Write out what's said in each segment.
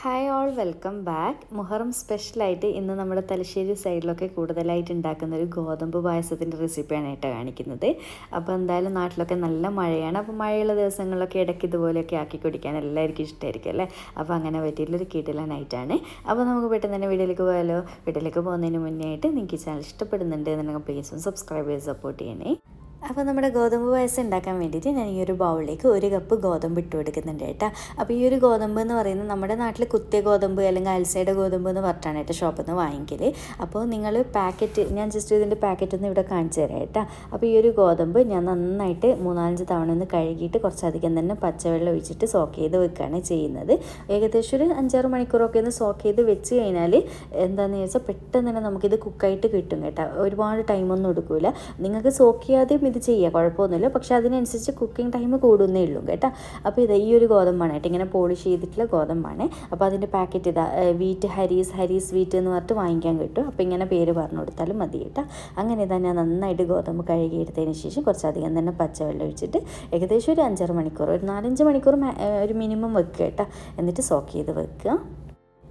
Hi all welcome back Muharram സ്പെഷ്യലായിട്ട് ഇന്ന് നമ്മുടെ തലശ്ശേരി സൈഡിലൊക്കെ കൂടുതലായിട്ട് ഉണ്ടാക്കുന്ന ഒരു ഗോതമ്പ് പായസത്തിന്റെ റെസിപ്പിയാണ് കേട്ടോ കാണിക്കുന്നത്. അപ്പോൾ എന്തായാലും നാട്ടിലൊക്കെ നല്ല മഴയാണ്. അപ്പോൾ മഴയുള്ള ദിവസങ്ങളിലൊക്കെ ഇടയ്ക്ക് ഇതുപോലെയൊക്കെ ആക്കി കുടിക്കാൻ എല്ലാവർക്കും ഇഷ്ടമായിരിക്കും അല്ലേ? അപ്പോൾ അങ്ങനെ പറ്റിയിട്ടുള്ളൊരു നൈറ്റാണ് അപ്പോൾ നമുക്ക് പെട്ടെന്ന് തന്നെ വീട്ടിലേക്ക് പോയാലോ? വീട്ടിലേക്ക് പോകുന്നതിന് മുന്നേ ആയിട്ട് നിങ്ങൾക്ക് ചാനൽ ഇഷ്ടപ്പെടുന്നുണ്ട് എന്നുണ്ടെങ്കിൽ പ്ലീസും സബ്സ്ക്രൈബ് ചെയ്ത് സപ്പോർട്ട് ചെയ്യണേ. അപ്പോൾ നമ്മുടെ ഗോതമ്പ് പായസം ഉണ്ടാക്കാൻ വേണ്ടിയിട്ട് ഞാൻ ഈ ഒരു ബൗളിലേക്ക് ഒരു കപ്പ് ഗോതമ്പ് ഇട്ട് കൊടുക്കുന്നുണ്ട് കേട്ടോ. അപ്പോൾ ഈ ഒരു ഗോതമ്പ് എന്ന് പറയുന്നത് നമ്മുടെ നാട്ടിൽ കുത്തിയ ഗോതമ്പ് അല്ലെങ്കിൽ അൽസയുടെ ഗോതമ്പ് എന്ന് പറഞ്ഞിട്ടാണ് കേട്ടോ ഷോപ്പിൽ നിന്ന് വാങ്ങിക്കൽ അപ്പോൾ നിങ്ങൾ പാക്കറ്റ് ഞാൻ ജസ്റ്റ് ഇതിന്റെ പാക്കറ്റ് ഒന്ന് ഇവിടെ കാണിച്ചു തരാം കേട്ടോ. അപ്പോൾ ഈ ഒരു ഗോതമ്പ് ഞാൻ നന്നായിട്ട് മൂന്നാലഞ്ച് തവണ ഒന്ന് കഴുകിയിട്ട് കുറച്ചധികം തന്നെ പച്ചവെള്ളം ഒഴിച്ചിട്ട് സോക്ക് ചെയ്ത് വെക്കുകയാണ് ചെയ്യുന്നത്. ഏകദേശം ഒരു അഞ്ചാറ് മണിക്കൂറൊക്കെ ഒന്ന് സോക്ക് ചെയ്ത് വെച്ച് കഴിഞ്ഞാൽ എന്താണെന്ന് വെച്ചാൽ പെട്ടെന്ന് തന്നെ നമുക്കിത് കുക്കായിട്ട് കിട്ടും കേട്ടോ. ഒരുപാട് ടൈമൊന്നും എടുക്കില്ല നിങ്ങൾക്ക് സോക്ക് ചെയ്യാതെയും ഇത് ചെയ്യുക കുഴപ്പമൊന്നുമില്ല. പക്ഷെ അതിനനുസരിച്ച് കുക്കിംഗ് ടൈം കൂടുന്നേ ഉള്ളൂ കേട്ടോ. അപ്പോൾ ഇത് ഈ ഒരു ഗോതമ്പാണ് കേട്ടോ. ഇങ്ങനെ പോളിഷ് ചെയ്തിട്ടുള്ള ഗോതമ്പാണ്. അപ്പോൾ അതിന്റെ പാക്കറ്റ് ഇതാ വീറ്റ് ഹരീസ് ഹരീസ് വീറ്റ് എന്ന് പറഞ്ഞിട്ട് വാങ്ങിക്കാൻ കിട്ടും. അപ്പോൾ ഇങ്ങനെ പേര് പറഞ്ഞു കൊടുത്താലും മതി കേട്ടോ. അങ്ങനെ ഇതാ ഞാൻ നന്നായിട്ട് ഗോതമ്പ് കഴുകിയെടുത്തതിന് ശേഷം കുറച്ചധികം തന്നെ പച്ചവെള്ളം ഒഴിച്ചിട്ട് ഏകദേശം ഒരു അഞ്ചര മണിക്കൂർ ഒരു നാലഞ്ച് മണിക്കൂർ ഒരു മിനിമം വെക്കുക കേട്ടോ. എന്നിട്ട് സോക്ക് ചെയ്ത് വെക്കുക.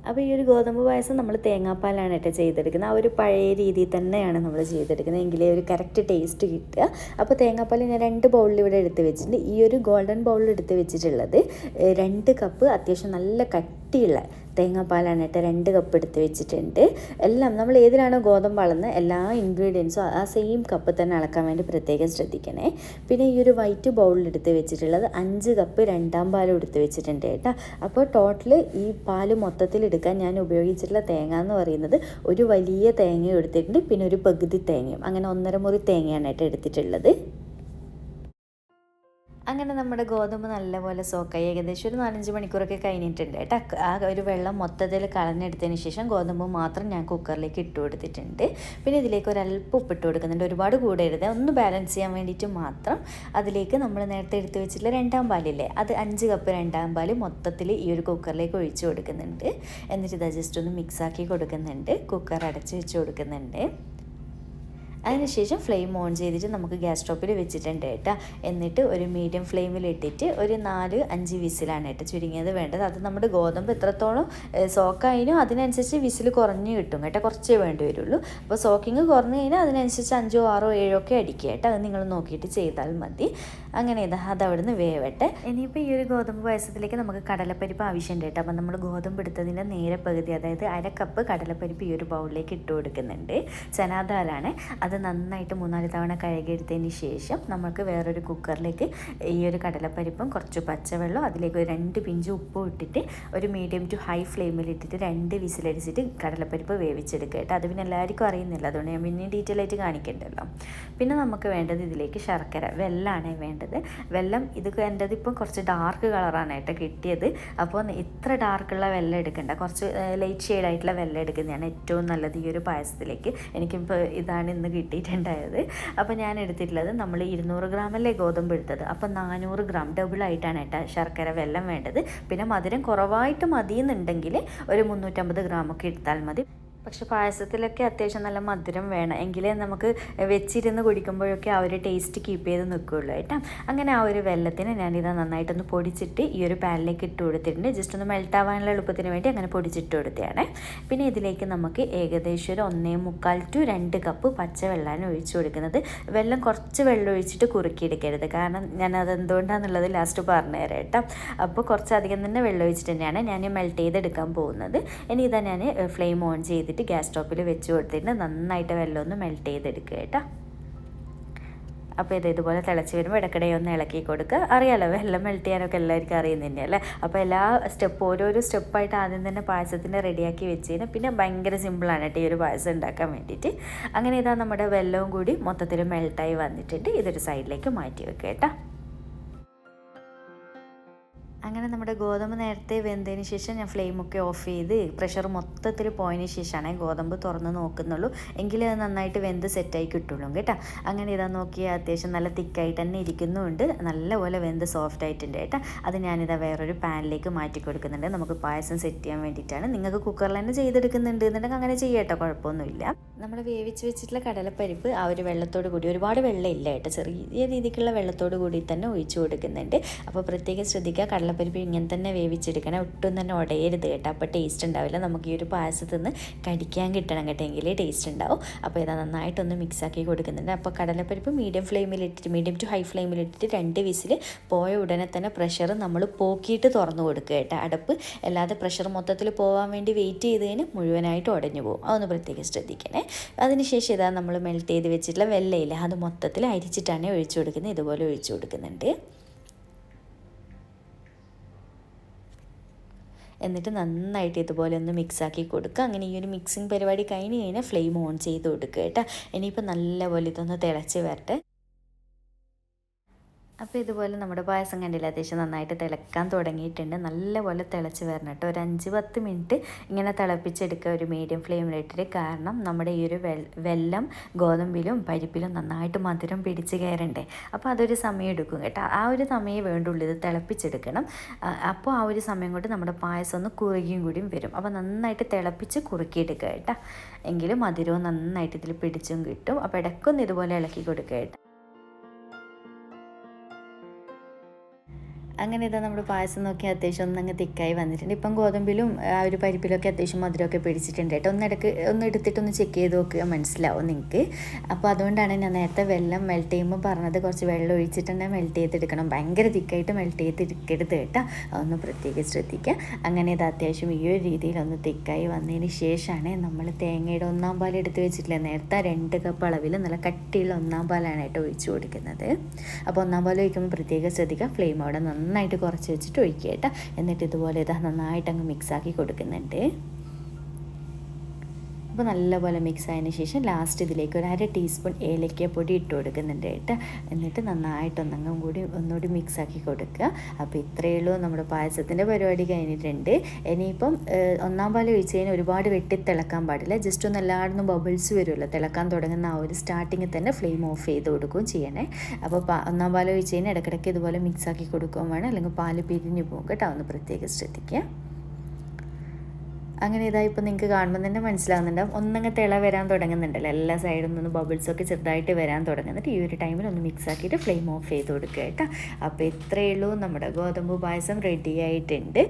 അപ്പോൾ ഈ ഒരു ഗോതമ്പ് പായസം നമ്മൾ തേങ്ങാപ്പാലാണ് കേട്ടോ ചെയ്തെടുക്കുന്നത്. ആ ഒരു പഴയ രീതിയിൽ തന്നെയാണ് നമ്മൾ ചെയ്തെടുക്കുന്നത്. എങ്കിലേ ഒരു കറക്റ്റ് ടേസ്റ്റ് കിട്ടുക. അപ്പോൾ തേങ്ങാപ്പാൽ ഞാൻ രണ്ട് ബൗളിൽ ഇവിടെ എടുത്ത് വെച്ചിട്ടുണ്ട്. ഈ ഒരു ഗോൾഡൻ ബൗളിൽ എടുത്ത് വെച്ചിട്ടുള്ളത് രണ്ട് കപ്പ് അത്യാവശ്യം നല്ല കട്ടിയുള്ള തേങ്ങാപ്പാലാണ് കേട്ടോ രണ്ട് കപ്പ് എടുത്ത് വെച്ചിട്ടുണ്ട്. എല്ലാം നമ്മൾ ഏതിലാണോ ഗോതമ്പ് അളന്ന് എല്ലാ ഇൻഗ്രീഡിയൻസും ആ സെയിം കപ്പ് തന്നെ അളക്കാൻ വേണ്ടി പ്രത്യേകം ശ്രദ്ധിക്കണേ. പിന്നെ ഈ ഒരു വൈറ്റ് ബൗളിൽ എടുത്ത് വെച്ചിട്ടുള്ളത് അഞ്ച് കപ്പ് രണ്ടാം പാലും എടുത്ത് വെച്ചിട്ടുണ്ട് കേട്ടോ. അപ്പോൾ ടോട്ടൽ ഈ പാൽ മൊത്തത്തിൽ എടുക്കാൻ ഞാൻ ഉപയോഗിച്ചിട്ടുള്ള തേങ്ങ എന്ന് പറയുന്നത് ഒരു വലിയ തേങ്ങയും എടുത്തിട്ടുണ്ട്. പിന്നെ ഒരു പകുതി തേങ്ങയും. അങ്ങനെ ഒന്നര മുറി തേങ്ങയാണ് കേട്ടോ എടുത്തിട്ടുള്ളത്. അങ്ങനെ നമ്മുടെ ഗോതമ്പ് നല്ലപോലെ സോക്കായി ഏകദേശം ഒരു നാലഞ്ച് മണിക്കൂറൊക്കെ കഴിഞ്ഞിട്ടുണ്ട്. കേട്ടോ ആ ഒരു വെള്ളം മൊത്തത്തിൽ കളഞ്ഞെടുത്തതിന് ശേഷം ഗോതമ്പ് മാത്രം ഞാൻ കുക്കറിലേക്ക് ഇട്ട് കൊടുത്തിട്ടുണ്ട്. പിന്നെ ഇതിലേക്ക് ഒരല്പം ഉപ്പിട്ട് കൊടുക്കുന്നുണ്ട്. ഒരുപാട് കൂടരുത്. ഒന്ന് ബാലൻസ് ചെയ്യാൻ വേണ്ടിയിട്ട് മാത്രം അതിലേക്ക് നമ്മൾ നേരത്തെ എടുത്തു വെച്ചിട്ടുള്ള രണ്ടാം പാലില്ലേ അത് അഞ്ച് കപ്പ് രണ്ടാം പാൽ മൊത്തത്തിൽ ഈ ഒരു കുക്കറിലേക്ക് ഒഴിച്ചു കൊടുക്കുന്നുണ്ട്. എന്നിട്ട് ഇത് ജസ്റ്റ് ഒന്ന് മിക്സാക്കി കൊടുക്കുന്നുണ്ട്. കുക്കർ അടച്ച് വെച്ച് കൊടുക്കുന്നുണ്ട്. അതിനുശേഷം ഫ്ലെയിം ഓൺ ചെയ്തിട്ട് നമുക്ക് ഗ്യാസ് സ്റ്റോപ്പിൽ വെച്ചിട്ടുണ്ട് കേട്ടോ. എന്നിട്ട് ഒരു മീഡിയം ഫ്ലെയിമിൽ ഇട്ടിട്ട് ഒരു നാല് അഞ്ച് വിസിലാണ് കേട്ടോ ചുരുങ്ങിയത് വേണ്ടത്. അത് നമ്മുടെ ഗോതമ്പ് എത്രത്തോളം സോക്കായിനോ അതിനനുസരിച്ച് വിസിൽ കുറഞ്ഞ് കിട്ടും കേട്ടോ. കുറച്ചേ വേണ്ടി വരുള്ളൂ. അപ്പോൾ സോക്കിങ് കുറഞ്ഞു കഴിഞ്ഞാൽ അതിനനുസരിച്ച് അഞ്ചോ ആറോ ഏഴോ ഒക്കെ അടിക്കുക കേട്ടോ. അത് നിങ്ങൾ നോക്കിയിട്ട് ചെയ്താൽ മതി. അങ്ങനെ ഇത് അത് അവിടുന്ന് വേവട്ടെ. ഇനിയിപ്പോൾ ഈ ഒരു ഗോതമ്പ് പായസത്തിലേക്ക് നമുക്ക് കടലപ്പരിപ്പ് ആവശ്യമുണ്ട് കേട്ടോ. അപ്പം നമ്മൾ ഗോതമ്പ് എടുത്തതിന്റെ നേരെ പകുതി അതായത് അര കപ്പ് കടലപ്പരിപ്പ് ഈ ഒരു ബൗളിലേക്ക് ഇട്ട് കൊടുക്കുന്നുണ്ട്. ചനാദാലാണ്. അത് നന്നായിട്ട് മൂന്നാൽ തവണ കഴുകിയെടുത്തതിന് ശേഷം നമുക്ക് വേറൊരു കുക്കറിലേക്ക് ഈ ഒരു കടലപ്പരിപ്പും കുറച്ച് പച്ചവെള്ളം അതിലേക്ക് ഒരു രണ്ട് പിഞ്ച് ഉപ്പും ഇട്ടിട്ട് ഒരു മീഡിയം ടു ഹൈ ഫ്ലെയിമിൽ ഇട്ടിട്ട് രണ്ട് വിസിലടിച്ചിട്ട് കടലപ്പരിപ്പ് വേവിച്ചെടുക്കുക കേട്ടോ. അത് പിന്നെ എല്ലാവർക്കും അറിയുന്നില്ല. അതുകൊണ്ട് ഞാൻ പിന്നെ ഡീറ്റെയിൽ ആയിട്ട് കാണിക്കണ്ടല്ലോ. പിന്നെ നമുക്ക് വേണ്ടത് ഇതിലേക്ക് ശർക്കര വെല്ലാണ് വേണ്ടത്. വെല്ലം ഇത് എന്റെത് ഇപ്പം കുറച്ച് ഡാർക്ക് കളറാണ് കേട്ടോ കിട്ടിയത്. അപ്പോൾ ഇത്ര ഡാർക്കുള്ള വെള്ളം എടുക്കണ്ട. കുറച്ച് ലൈറ്റ് ഷെയ്ഡായിട്ടുള്ള വെള്ളം എടുക്കുന്നതാണ് ഏറ്റവും നല്ലത് ഈ ഒരു പായസത്തിലേക്ക്. എനിക്കിപ്പോൾ ഇതാണ് ഇന്ന് കിട്ടിയിട്ടുണ്ടായത്. അപ്പോൾ ഞാൻ എടുത്തിട്ടുള്ളത് നമ്മൾ ഇരുന്നൂറ് ഗ്രാമല്ലേ ഗോതമ്പ് എടുത്തത്. അപ്പോൾ നാനൂറ് ഗ്രാം ഡബിൾ ആയിട്ടാണ് ശർക്കര വെള്ളം വേണ്ടത്. പിന്നെ മധുരം കുറവായിട്ട് മതിയെന്നുണ്ടെങ്കിൽ ഒരു മുന്നൂറ്റമ്പത് ഗ്രാമൊക്കെ എടുത്താൽ മതി. പക്ഷെ പായസത്തിലൊക്കെ അത്യാവശ്യം നല്ല മധുരം വേണം. എങ്കിലേ നമുക്ക് വെച്ചിരുന്ന് കുടിക്കുമ്പോഴൊക്കെ ആ ഒരു ടേസ്റ്റ് കീപ്പ് ചെയ്ത് നിൽക്കുകയുള്ളൂ കേട്ടോ. അങ്ങനെ ആ ഒരു വെള്ളത്തിന് ഞാനിത് നന്നായിട്ടൊന്ന് പൊടിച്ചിട്ട് ഈ ഒരു പാനിലേക്ക് ഇട്ട് കൊടുത്തിട്ടുണ്ട്. ജസ്റ്റ് ഒന്ന് മെൽറ്റ് ആവാനുള്ള എളുപ്പത്തിന് വേണ്ടി അങ്ങനെ പൊടിച്ചിട്ട് കൊടുത്തതാണ്. പിന്നെ ഇതിലേക്ക് നമുക്ക് ഏകദേശം ഒരു ഒന്നേ മുക്കാൽ ടു രണ്ട് കപ്പ് പച്ചവെള്ളമാണ് ഒഴിച്ചു കൊടുക്കുന്നത്. വെള്ളം കുറച്ച് വെള്ളം ഒഴിച്ചിട്ട് കുറുക്കിയെടുക്കരുത്. കാരണം ഞാൻ അത് എന്തുകൊണ്ടാണെന്നുള്ളത് ലാസ്റ്റ് പറഞ്ഞു തരാം കേട്ടോ. അപ്പോൾ കുറച്ചധികം തന്നെ വെള്ളം ഒഴിച്ചിട്ട് തന്നെയാണ് ഞാൻ മെൽറ്റ് ചെയ്തെടുക്കാൻ പോകുന്നത്. ഇനി ഇതാ ഞാൻ ഫ്ലെയിം ഓൺ ചെയ്തിട്ട് ചെയ്തിട്ട് ഗ്യാസ് സ്റ്റോപ്പിൽ വെച്ച് കൊടുത്തിട്ട് നന്നായിട്ട് വെള്ളം ഒന്ന് മെൽറ്റ് ചെയ്തെടുക്കുക കേട്ടോ. അപ്പോൾ ഇത് ഇതുപോലെ തിളച്ച് വരുമ്പോൾ ഇടയ്ക്കിടെ ഒന്ന് ഇളക്കി കൊടുക്കുക. അറിയാലോ വെള്ളം മെൽറ്റ് ചെയ്യാനൊക്കെ എല്ലാവർക്കും അറിയുന്ന തന്നെയല്ലേ? അപ്പോൾ എല്ലാ സ്റ്റെപ്പ് ഓരോരോ സ്റ്റെപ്പായിട്ട് ആദ്യം തന്നെ പായസത്തിന്റെ റെഡിയാക്കി വെച്ച് കഴിഞ്ഞാൽ പിന്നെ ഭയങ്കര സിമ്പിളാണ് കേട്ടോ ഈ ഒരു പായസം ഉണ്ടാക്കാൻ വേണ്ടിയിട്ട്. അങ്ങനെ ഇതാ നമ്മുടെ വെള്ളവും കൂടി മൊത്തത്തിൽ മെൽട്ടായി വന്നിട്ടുണ്ട്. ഇതൊരു സൈഡിലേക്ക് മാറ്റി വെക്കുക കേട്ടോ. അങ്ങനെ നമ്മുടെ ഗോതമ്പ് നേരത്തെ വെന്തതിന് ശേഷം ഞാൻ ഫ്ലെയിമൊക്കെ ഓഫ് ചെയ്ത് പ്രഷർ മൊത്തത്തിൽ പോയതിന് ശേഷമാണ് ഗോതമ്പ് തുറന്ന് നോക്കുന്നുള്ളൂ. എങ്കിലേ അത് നന്നായിട്ട് വെന്ത് സെറ്റായി കിട്ടുള്ളൂ കേട്ടോ. അങ്ങനെ ഇതാ നോക്കിയാൽ അത്യാവശ്യം നല്ല തിക്കായിട്ട് തന്നെ ഇരിക്കുന്നുണ്ട്. നല്ലപോലെ വെന്ത് സോഫ്റ്റ് ആയിട്ടുണ്ട് കേട്ടോ. അത് ഞാനിതാ വേറൊരു പാനിലേക്ക് മാറ്റി കൊടുക്കുന്നുണ്ട്. നമുക്ക് പായസം സെറ്റ് ചെയ്യാൻ വേണ്ടിയിട്ടാണ്. നിങ്ങൾക്ക് കുക്കറിൽ തന്നെ ചെയ്തെടുക്കുന്നുണ്ട് എന്നുണ്ടെങ്കിൽ അങ്ങനെ ചെയ്യട്ടോ കുഴപ്പമൊന്നുമില്ല. നമ്മൾ വേവിച്ച് വെച്ചിട്ടുള്ള കടലപ്പരിപ്പ് ആ ഒരു വെള്ളത്തോട് കൂടി ഒരുപാട് വെള്ളം ഇല്ല കേട്ടോ. ചെറിയ രീതിക്കുള്ള വെള്ളത്തോട് കൂടി തന്നെ ഒഴിച്ചു കൊടുക്കുന്നുണ്ട്. അപ്പോൾ പ്രത്യേകം ശ്രദ്ധിക്കുക. കടലപ്പരിപ്പ് കടലപ്പരിപ്പ് ഇങ്ങനെ തന്നെ വേവിച്ചെടുക്കണം. ഒട്ടും തന്നെ ഉടയരുത് കേട്ടോ. അപ്പോൾ ടേസ്റ്റ് ഉണ്ടാവില്ല. നമുക്ക് ഈ ഒരു പായസത്തിൽ നിന്ന് കടിക്കാൻ കിട്ടണം കേട്ടോ. എങ്കിലേ ടേസ്റ്റ് ഉണ്ടാവും. അപ്പോൾ ഇതാ നന്നായിട്ടൊന്ന് മിക്സാക്കി കൊടുക്കുന്നുണ്ട്. അപ്പോൾ കടലപ്പരിപ്പ് മീഡിയം ഫ്ലെയിമിൽ ഇട്ടിട്ട് മീഡിയം ടു ഹൈ ഫ്ലെയിമിൽ ഇട്ടിട്ട് രണ്ട് വിസിൽ പോയ ഉടനെ തന്നെ പ്രഷർ നമ്മൾ പോക്കിയിട്ട് തുറന്നു കൊടുക്കുക കേട്ടോ. അടപ്പ് അല്ലാതെ പ്രഷർ മൊത്തത്തിൽ പോകാൻ വേണ്ടി വെയിറ്റ് ചെയ്തതിന് മുഴുവനായിട്ട് ഉടഞ്ഞു പോകും. അതൊന്ന് പ്രത്യേകം ശ്രദ്ധിക്കണേ. അതിനുശേഷം ഇതാ നമ്മൾ മെൽറ്റ് ചെയ്ത് വെച്ചിട്ടുള്ള വെള്ളയില്ല അത് മൊത്തത്തിൽ അരിച്ചിട്ടാണ് ഒഴിച്ചു കൊടുക്കുന്നത്. ഇതുപോലെ ഒഴിച്ചു കൊടുക്കുന്നുണ്ട്. എന്നിട്ട് നന്നായിട്ട് ഇതുപോലെ ഒന്ന് മിക്സാക്കി കൊടുക്കുക. അങ്ങനെ ഈ ഒരു മിക്സിങ് പരിപാടി കഴിഞ്ഞ് കഴിഞ്ഞാൽ ഫ്ലെയിം ഓൺ ചെയ്ത് കൊടുക്കുക കേട്ടോ. ഇനിയിപ്പോൾ നല്ലപോലെ ഇതൊന്ന് തിളച്ച് വരട്ടെ. അപ്പോൾ ഇതുപോലെ നമ്മുടെ പായസം കണ്ടില്ല? അത്യാവശ്യം നന്നായിട്ട് തിളക്കാൻ തുടങ്ങിയിട്ടുണ്ട്. നല്ലപോലെ തിളച്ച് വരണം കേട്ടോ. ഒരു അഞ്ച് പത്ത് മിനിറ്റ് ഇങ്ങനെ തിളപ്പിച്ചെടുക്കുക ഒരു മീഡിയം ഫ്ലെയിമിലിട്ടിട്ട് കാരണം നമ്മുടെ ഈ ഒരു വെല്ലം ഗോതമ്പിലും പരിപ്പിലും നന്നായിട്ട് മധുരം പിടിച്ച് കയറണ്ടേ. അപ്പോൾ അതൊരു സമയം എടുക്കും കേട്ടോ. ആ ഒരു സമയം വേണ്ടുള്ളൂ ഇത് തിളപ്പിച്ചെടുക്കണം. അപ്പോൾ ആ ഒരു സമയം കൊണ്ട് നമ്മുടെ പായസം ഒന്ന് കുറുകിയും കൂടിയും വരും. അപ്പോൾ നന്നായിട്ട് തിളപ്പിച്ച് കുറുക്കിയെടുക്കുക കേട്ടോ. എങ്കിലും മധുരവും നന്നായിട്ട് ഇതിൽ പിടിച്ചും കിട്ടും. അപ്പോൾ ഇടയ്ക്കൊന്ന് ഇതുപോലെ ഇളക്കി കൊടുക്കുക കേട്ടോ. അങ്ങനെ ഇതാ നമ്മുടെ പായസം നോക്കി അത്യാവശ്യം ഒന്നങ്ങ് തിക്കായി വന്നിട്ടുണ്ട്. ഇപ്പം ഗോതമ്പിലും ആ ഒരു പരിപ്പിലൊക്കെ അത്യാവശ്യം മധുരമൊക്കെ പിടിച്ചിട്ടുണ്ട് കേട്ടോ. ഒന്നിടക്ക് ഒന്ന് എടുത്തിട്ടൊന്ന് ചെക്ക് ചെയ്ത് നോക്കുക മനസ്സിലാവും നിങ്ങൾക്ക് അപ്പോൾ അതുകൊണ്ടാണ് ഞാൻ നേരത്തെ വെള്ളം മെൽറ്റ് ചെയ്യുമ്പോൾ പറഞ്ഞത് കുറച്ച് വെള്ളം ഒഴിച്ചിട്ടുണ്ടെങ്കിൽ മെൽറ്റ് ചെയ്തെടുക്കണം. ഭയങ്കര തിക്കായിട്ട് മെൽറ്റ് ചെയ്തെടുക്കരുത് കേട്ടോ. അതൊന്ന് പ്രത്യേകം ശ്രദ്ധിക്കുക. അങ്ങനെ ഇത് അത്യാവശ്യം ഈ ഒരു രീതിയിൽ ഒന്ന് തിക്കായി വന്നതിന് ശേഷമാണ് നമ്മൾ തേങ്ങയുടെ ഒന്നാം പാൽ എടുത്ത് വെച്ചിട്ടില്ല? നേരത്തെ രണ്ട് കപ്പ് അളവിൽ നല്ല കട്ടിയുള്ള ഒന്നാം പാലാണ് കേട്ടോ ഒഴിച്ചു കൊടുക്കുന്നത്. അപ്പോൾ ഒന്നാം പാൽ ഒഴിക്കുമ്പോൾ പ്രത്യേകം ശ്രദ്ധിക്കുക. ഫ്ലെയിം അവിടെ നന്നായി നന്നായിട്ട് കുറച്ച് വെച്ചിട്ട് ഒഴിക്കുക കേട്ടോ. എന്നിട്ട് ഇതുപോലെ ഇതാ നന്നായിട്ട് അങ്ങ് മിക്സാക്കി കൊടുക്കുന്നുണ്ട്. അപ്പോൾ നല്ലപോലെ മിക്സ് ആയതിന് ശേഷം ലാസ്റ്റ് ഇതിലേക്ക് ഒരു അര ടീസ്പൂൺ ഏലക്കപ്പൊടി ഇട്ട് കൊടുക്കുന്നുണ്ട് കേട്ടോ. എന്നിട്ട് നന്നായിട്ട് ഒന്നങ്ങും കൂടി ഒന്നുകൂടി മിക്സ് ആക്കി കൊടുക്കുക. അപ്പോൾ ഇത്രയേ ഉള്ളൂ നമ്മുടെ പായസത്തിന്റെ പരിപാടി കഴിഞ്ഞിട്ടുണ്ട്. ഇനിയിപ്പം ഒന്നാം പാൽ ഒഴിച്ച് കഴിഞ്ഞാൽ ഒരുപാട് വെട്ടി തിളക്കാൻ പാടില്ല. ജസ്റ്റ് ഒന്ന് എല്ലായിടത്തും ബബിൾസ് വരുമല്ലോ. തിളക്കാൻ തുടങ്ങുന്ന ആ ഒരു സ്റ്റാർട്ടിങ്ങിൽ തന്നെ ഫ്ലെയിം ഓഫ് ചെയ്ത് കൊടുക്കുകയും ചെയ്യണേ. അപ്പോൾ ഒന്നാം പാൽ ഒഴിച്ച് കഴിഞ്ഞാൽ ഇടയ്ക്കിടയ്ക്ക് ഇതുപോലെ മിക്സ് ആക്കി കൊടുക്കുകയും വേണം. അല്ലെങ്കിൽ പാൽ പിരിഞ്ഞു പോകും കേട്ടോ. ഒന്ന് പ്രത്യേകം ശ്രദ്ധിക്കുക. അങ്ങനെ ഇതാ ഇപ്പോൾ നിങ്ങൾക്ക് കാണുമ്പോൾ തന്നെ മനസ്സിലാവുന്നുണ്ടാവും. ഒന്നങ്ങ് തിള വരാൻ തുടങ്ങുന്നുണ്ടല്ലോ. എല്ലാ സൈഡിൽ നിന്ന് ബബിൾസൊക്കെ ചെറുതായിട്ട് വരാൻ തുടങ്ങുന്നുണ്ട് ഈ ഒരു ടൈമിൽ ഒന്ന് മിക്സ് ആക്കിയിട്ട് ഫ്ലെയിം ഓഫ് ചെയ്ത് കൊടുക്കുക കേട്ടോ. അപ്പോൾ ഇത്രയേ ഉള്ളൂ. നമ്മുടെ ഗോതമ്പ് പായസം റെഡി ആയിട്ടുണ്ട്.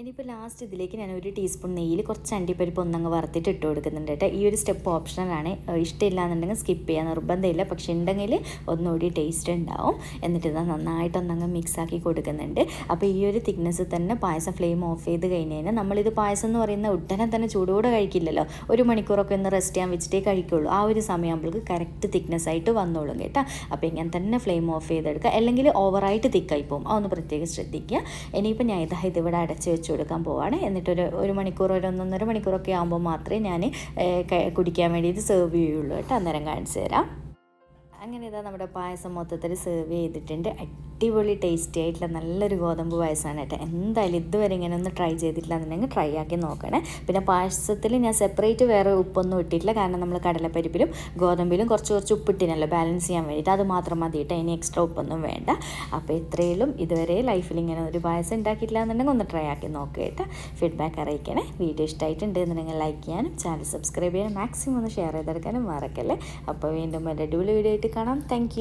ഇനിയിപ്പോൾ ലാസ്റ്റ് ഇതിലേക്ക് ഞാൻ ഒരു ടീസ്പൂൺ നെയ്യിൽ കുറച്ച് അണ്ടിപ്പരിപ്പ് ഒന്നങ്ങ് വറുത്തിട്ട് ഇട്ട് കൊടുക്കുന്നുണ്ട് കേട്ടോ. ഈ ഒരു സ്റ്റെപ്പ് ഓപ്ഷണലാണ് ഇഷ്ടമില്ല എന്നുണ്ടെങ്കിൽ സ്കിപ്പ് ചെയ്യാൻ നിർബന്ധമില്ല. പക്ഷേ ഉണ്ടെങ്കിൽ ഒന്നുകൂടി ടേസ്റ്റ് ഉണ്ടാവും എന്നിട്ട് ഇത് നന്നായിട്ട് ഒന്നങ്ങ് മിക്സ് ആക്കി കൊടുക്കുന്നുണ്ട്. അപ്പോൾ ഈ ഒരു തിക്നെസ് തന്നെ പായസം ഫ്ലെയിം ഓഫ് ചെയ്ത് കഴിഞ്ഞ് കഴിഞ്ഞാൽ നമ്മളിത് പായസം എന്ന് പറയുന്ന ഉടനെ തന്നെ ചൂടോടെ കഴിക്കില്ലല്ലോ. ഒരു മണിക്കൂറൊക്കെ ഒന്ന് റെസ്റ്റ് ചെയ്യാൻ വെച്ചിട്ടേ കഴിക്കുള്ളൂ. ആ ഒരു സമയമാകുമ്പോഴേക്ക് കറക്റ്റ് തിക്നെസ് ആയിട്ട് വന്നോളും കേട്ടോ. അപ്പോൾ ഇങ്ങനെ തന്നെ ഫ്ലെയിം ഓഫ് ചെയ്തെടുക്കുക. അല്ലെങ്കിൽ ഓവറായിട്ട് തിക്കായി പോകും. അതൊന്ന് പ്രത്യേകം ശ്രദ്ധിക്കുക. ഇനിയിപ്പോൾ ഞാൻ ഇതാ ഇതിവിടെ അടച്ച് വെച്ച്. കൊടുക്കാൻ പോവാണ്. എന്നിട്ടൊരു ഒരു മണിക്കൂർ ഒരു ഒന്നൊന്നര മണിക്കൂറൊക്കെ ആകുമ്പോൾ മാത്രമേ ഞാൻ കുടിക്കാൻ വേണ്ടിയിട്ട് സെർവ് ചെയ്യുള്ളൂ കേട്ടോ. അന്നേരം കാണിച്ചു തരാം. അങ്ങനെ ഇതാ നമ്മുടെ പായസം മൊത്തത്തിൽ സെർവ് ചെയ്തിട്ടുണ്ട്. അടിപൊളി ടേസ്റ്റി ആയിട്ടുള്ള നല്ലൊരു ഗോതമ്പ് പായസമാണ് കേട്ടോ. എന്തായാലും ഇതുവരെ ഇങ്ങനെ ഒന്ന് ട്രൈ ചെയ്തിട്ടില്ല എന്നുണ്ടെങ്കിൽ ട്രൈ ആക്കി നോക്കണേ. പിന്നെ പായസത്തിൽ ഞാൻ സെപ്പറേറ്റ് വേറെ ഉപ്പൊന്നും ഇട്ടിട്ടില്ല. കാരണം നമ്മൾ കടലപ്പരിപ്പിലും ഗോതമ്പിലും കുറച്ച് കുറച്ച് ഉപ്പിട്ടിനല്ലോ ബാലൻസ് ചെയ്യാൻ വേണ്ടിയിട്ട്. അത് മാത്രം മതി കേട്ടോ. ഇനി എക്സ്ട്രാ ഉപ്പൊന്നും വേണ്ട. അപ്പോൾ ഇത്രയും ഇതുവരെ ലൈഫിൽ ഇങ്ങനെ ഒരു പായസം ഉണ്ടാക്കിയിട്ടില്ല എന്നുണ്ടെങ്കിൽ ഒന്ന് ട്രൈ ആക്കി നോക്കുക കേട്ടോ. ഫീഡ്ബാക്ക് അറിയിക്കണേ. വീഡിയോ ഇഷ്ടമായിട്ടുണ്ട് എന്നുണ്ടെങ്കിൽ ലൈക്ക് ചെയ്യാനും ചാനൽ സബ്സ്ക്രൈബ് ചെയ്യാനും മാക്സിമം ഒന്ന് ഷെയർ ചെയ്തെടുക്കാനും മറക്കല്ലേ. അപ്പോൾ വീണ്ടും എന്റെ അടിപൊളി വീഡിയോ ആയിട്ട് കാണാം താങ്ക്